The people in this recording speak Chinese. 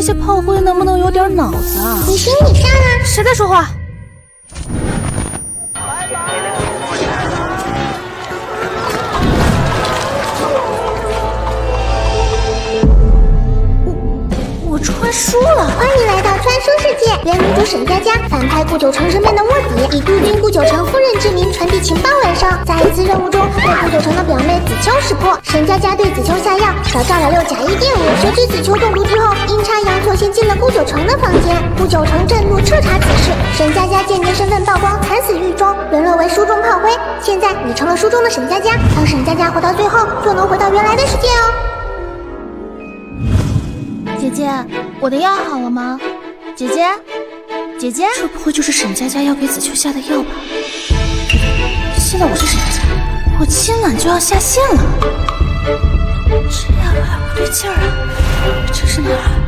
些炮灰能不能有点脑子啊？你行你上啊！谁在说话？我我穿书了。欢迎来到穿书世界，原女主沈佳佳，反派顾九成身边的卧底，以督军顾九成夫人之名传递情报为生。在一次任务中，被顾九成的表妹子秋识破，沈佳佳对子秋下药，找赵老六假意玷污，谁知子秋中毒之后，阴差阳错先进了顾九成的房间。顾九成震怒彻查此事，沈佳佳间谍身份曝光，惨死狱中，沦落为书中炮灰。现在你成了书中的沈佳佳，当沈佳佳活到最后，就能回到原来的世界哦。姐姐，我的药好了吗？姐姐，姐姐，这不会就是沈佳佳要给子秋下的药吧？现在我是沈佳佳，我今晚就要下线了。这样还不对劲儿啊！这是哪儿？